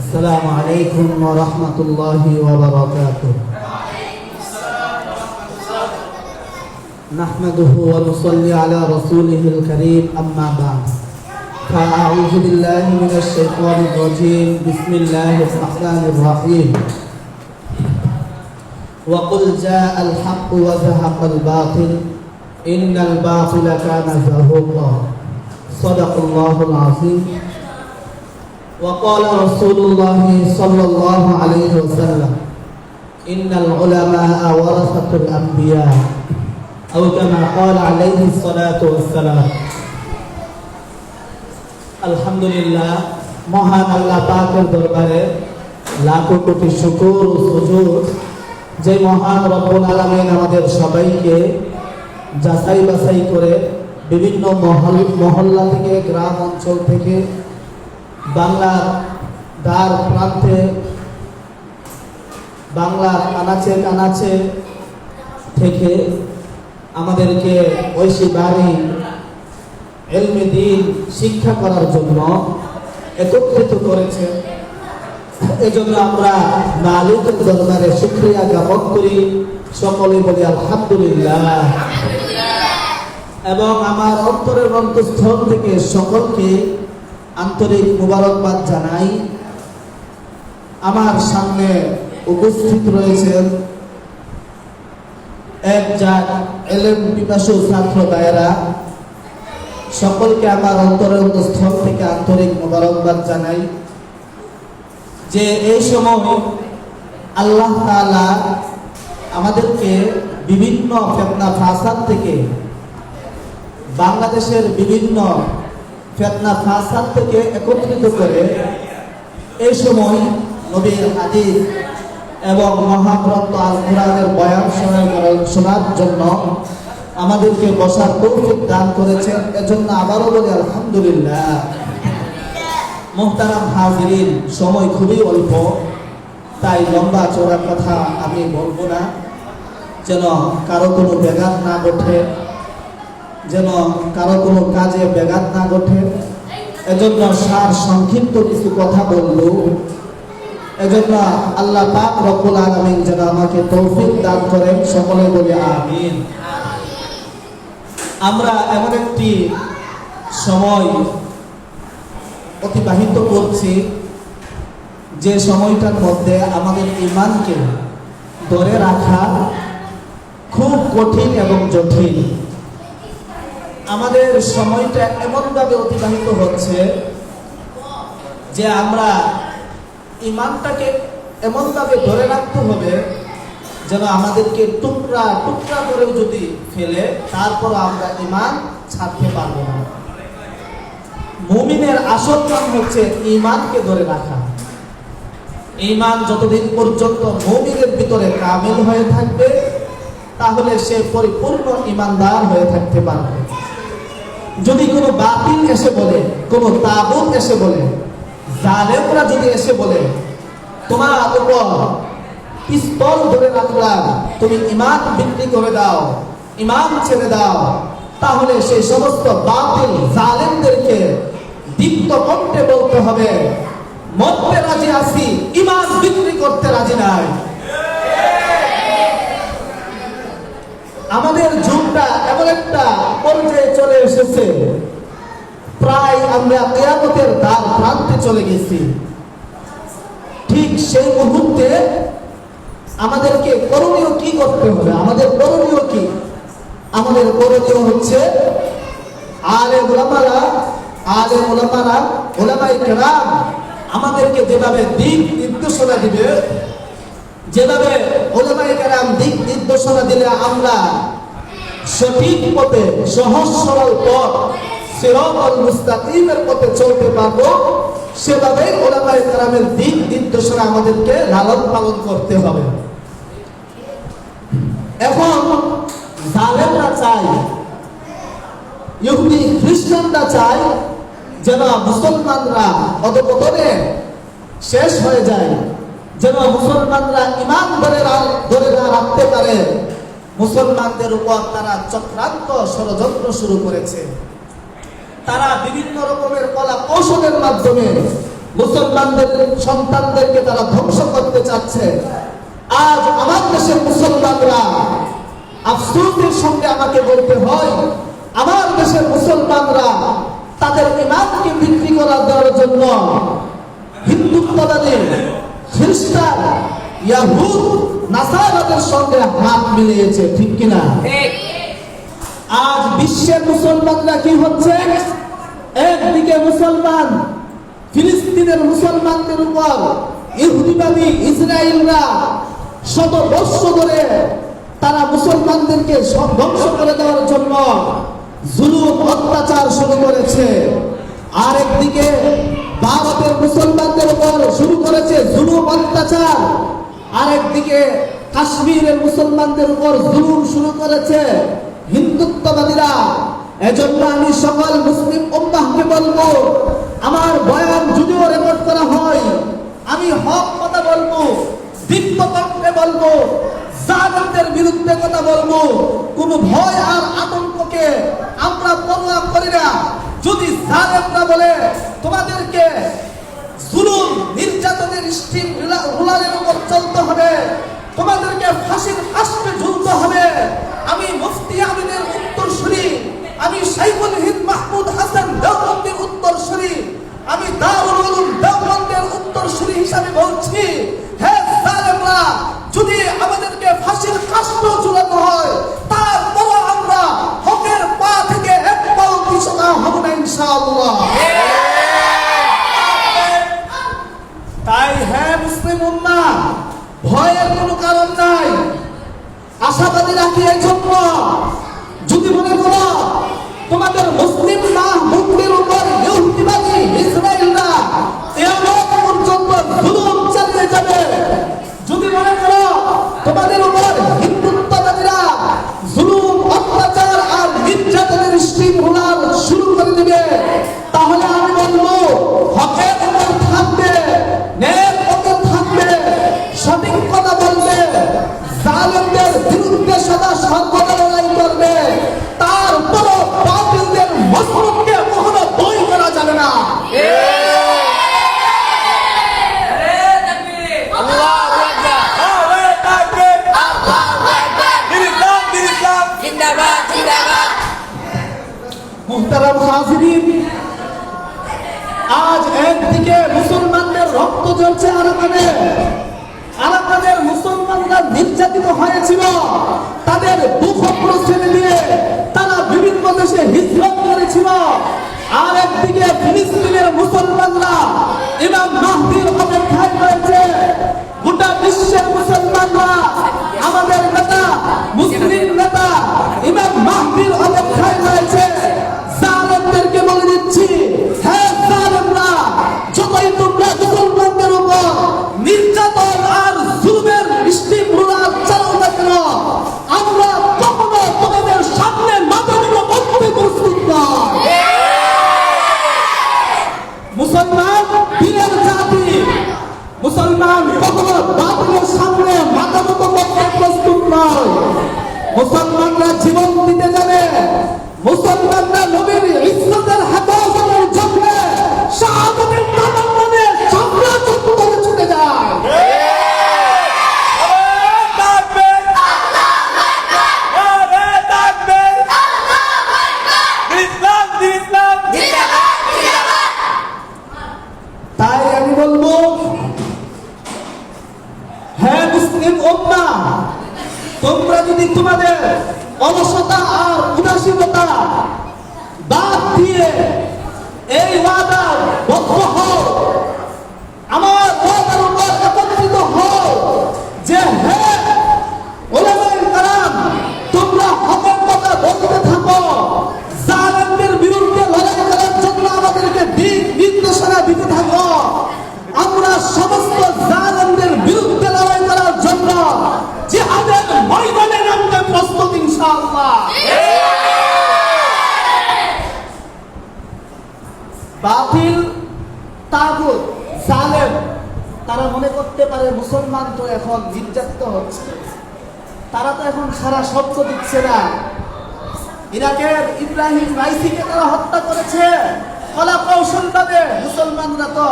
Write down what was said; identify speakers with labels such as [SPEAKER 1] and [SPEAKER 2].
[SPEAKER 1] السلام عليكم ورحمة الله وبركاته. نحمده ونصلي على رسوله الكريم أما بعد. فأعوذ بالله من الشيطان الرجيم. بسم الله الرحمن الرحيم. وقل جاء الحق وزهق الباطل. إن الباطل كان زهوقا صدق الله العظيم. وقال رسول الله صلى الله عليه وسلم إن العلماء ورثة الأنبياء أو كما قال عليه الصلاة والسلام আলহামদুলিল্লাহ মহান আল্লাহ পাকের দরবারে লাখো কোটি শুকুর ও সুজুদ যে মহান রব্বুল আলামিন আমাদের সবাইকে যাচাই বাছাই করে বিভিন্ন মহল মহল্লা থেকে গ্রাম অঞ্চল থেকে বাংলার দ্বার প্রান্তে, বাংলার কানাচে কানাচে থেকে আমাদেরকে ঐশী বাড়ি, এলমে দিন শিক্ষা করার জন্য একত্রিত করেছে। এজন্য আমরা মালিকের দরবারে শুক্রিয়া জ্ঞাপন করি। সকলে বলি আলহামদুলিল্লাহ। এবং আমার অন্তরের অন্তঃস্থল থেকে সকলকে আন্তরিক মুবারকবাদ জানাই। আমার সামনে উপস্থিত রয়েছেন এক যাক এলেম পিপাসু ছাত্র ভাইয়েরা। সকলকে আমার অন্তরের অন্তঃস্থল থেকে আন্তরিক মোবারকবাদ জানাই। যে এই সময় আল্লাহ তালা আমাদেরকে বিভিন্ন ফেতনা ফাসাদ থেকে বাংলাদেশের বিভিন্ন ফেতনা ফাসাদ থেকে একত্রিত করে এই সময় নবীর হাদিস এবং মহাগ্রন্থ আল কোরআনের বয়ান শোনার- জন্য আমাদেরকে বসার তৌফিক দান করেছেন। এজন্য আবারও বলি, আলহামদুলিল্লাহ। মোহতারাম হাজিরিন, সময় খুবই অল্প, তাই লম্বা চোরা কথা আমি বলব না। যেন কারও কোনো ব্যাঘাত না ঘটে যেন কারও কোনো কাজে ব্যাঘাত না ঘটে। এজন্য সার সংক্ষিপ্ত কিছু কথা বলল। এজন্য আল্লাহ পাক রব্বুল আলামিন যেন আমাকে তৌফিক দান করেন, সকলে বলে আমিন। আমরা এমন একটি সময় অতিবাহিত করছি, যে সময়টার মধ্যে আমাদের ইমানকে ধরে রাখা খুব কঠিন এবং জটিল। আমাদের সময়টা এমনভাবে অতিবাহিত হচ্ছে যে আমরা ইমানটাকে এমনভাবে ধরে রাখতে হবে যেন আমাদেরকে টুকরা টুকরা করেও যদি ফেলে তারপর আমরা ইমান ছাড়তে পারব না। মুমিনের আসল কাম হচ্ছে ইমানকে ধরে রাখা। ইমান যতদিন পর্যন্ত মুমিনের ভিতরে কামিল হয়ে থাকবে, তাহলে সে পরিপূর্ণ ইমানদার হয়ে থাকতে পারবে। যদি কোনো বাতিল এসে বলে, কোনো তাবুত এসে বলে, জালেমরা যদি এসে বলে, তোমার উপর পিস্তল ধরে রাখলাম তুমি ইমান বিক্রি করে দাও ইমান ছেড়ে দাও, তাহলে সেই সমস্ত বাতিল জালেমদেরকে দীপ্ত কণ্ঠে বলতে হবে, মরতে রাজি আছি ইমান বিক্রি করতে রাজি নাই। আমাদের যুগটা এমন একটা পর্যায়ে চলে এসেছে। প্রায় আমরা কেয়ামতের দ্বার প্রান্তে চলে গেছি। ঠিক সেই মুহূর্তে আমাদেরকে করণীয় কি করতে হবে? আমাদের করণীয় কি? আমাদের করণীয় হচ্ছে আলে ওলামারা আলে ওলামারা ওলামাই কেরাম আমাদেরকে যেভাবে দিক নির্দেশনা দিবে, যেভাবে ওলামাই কেরাম দিক নির্দেশনা দিলে আমরা সঠিক পথে, সহজ, সরল পথ, সিরাতাল মুস্তাকিমের পথে চলতে পারব সেভাবে ওলামাই কেরামের দিক নির্দেশনা আমাদেরকে লালন পালন করতে হবে। এখন জালেমরা চায়, ইহুদি, খ্রিস্টানরা চায়, যেন মুসলমানরা অধপতনে শেষ হয়ে যায়, যেন মুসলমানরা ইমান ধরে ধরে না রাখতে পারে। মুসলমানদের উপর তারা চক্রান্ত ষড়যন্ত্র শুরু করেছে। তারা বিভিন্ন রকমের কলা কৌশলের মাধ্যমে মুসলমানদের সন্তানদেরকে তারা ধ্বংস করতে চাচ্ছে। আজ আমার দেশের মুসলমানরা আফসোসের সঙ্গে আমাকে বলতে হয়, আমার দেশের মুসলমানরা তাদের ইমানকে বিক্রি করার দেওয়ার জন্য হিন্দুত্ববাদী, খ্রিস্টান, ইয়াহুদ নাসারাদের সঙ্গে হাত মিলিয়েছে ঠিক কিনা? আজ বিশ্বের মুসলমানরা কি হচ্ছে? একদিকে মুসলমান ফিলিস্তিনের মুসলমানদের উপর ইহুদিবাদী ইসরায়েলরা শত বর্ষ ধরে তারা মুসলমানদেরকে সব ধ্বংস করে দেওয়ার জন্য জুলুম অত্যাচার শুরু করেছে। আর একদিকে ভারতের মুসলমানদের উপর শুরু করেছে জুলুম অত্যাচার। আরেকদিকে কাশ্মীরের মুসলমানদের উপর জুলুম শুরু করেছে হিন্দুত্ববাদীরা। এজন্য আমি সকল মুসলিম উম্মাহকে বলব, আমার বয়ান যদিও রেকর্ড করা হয়, আমি হক কথা বলব কণ্ঠে বলব, জালেমদের বিরুদ্ধে কথা বলব, কোনো ভয় আর আতঙ্ককে আমরা পরোয়া করি না। যদি জালেমরা বলে, তোমাদেরকে ফাঁসির ফাঁসতে ঝুলতে হবে। আমি মুফতি আমিনের উত্তরসূরি আমি সাইফুল হিন্দ মাহমুদ হাসান দেওবন্দির উত্তরসূরি আমি দারুল জ্বলছে আরাকানে। আরাকানের মুসলমানরা নির্যাতিত হয়েছিল। তাদের দুঃখ ছেড়ে দিয়ে তারা বিভিন্ন দেশে হিজরত করেছিল। আর একদিকে ফিলিস্তিনের মুসলমানরা ইমাম মাহদির অপেক্ষায় রয়েছে। গোটা বিশ্বের মুসলমানরা, আমাদের নেতা, মুসলিম নেতা মুসলমানরা জীবন দিতে যাবে। মুসলমানরা নবীর ইসলামের হেফাজতের জন্য শাহাদাতের তামান্নানে সম্রাট করে ছুটে যায়। তাই আমি বলব হ্যাঁ মুসলিম উম্মা তোমরা যদি তোমাদের অলসতা আর উদাসীনতা বাদ দিয়ে এই ওয়াদা বদ্ধ হও বাতিল, তাগুত, জালেম, তারা মনে করতে পারে মুসলমান তো এখন নির্যাতিত হচ্ছে। তারা তো এখন সারা শব্দ দিচ্ছে না। ইরাকের ইব্রাহিম রাইসিকে তারা হত্যা করেছে। কলা কৌশল তাদের মুসলমানরা তো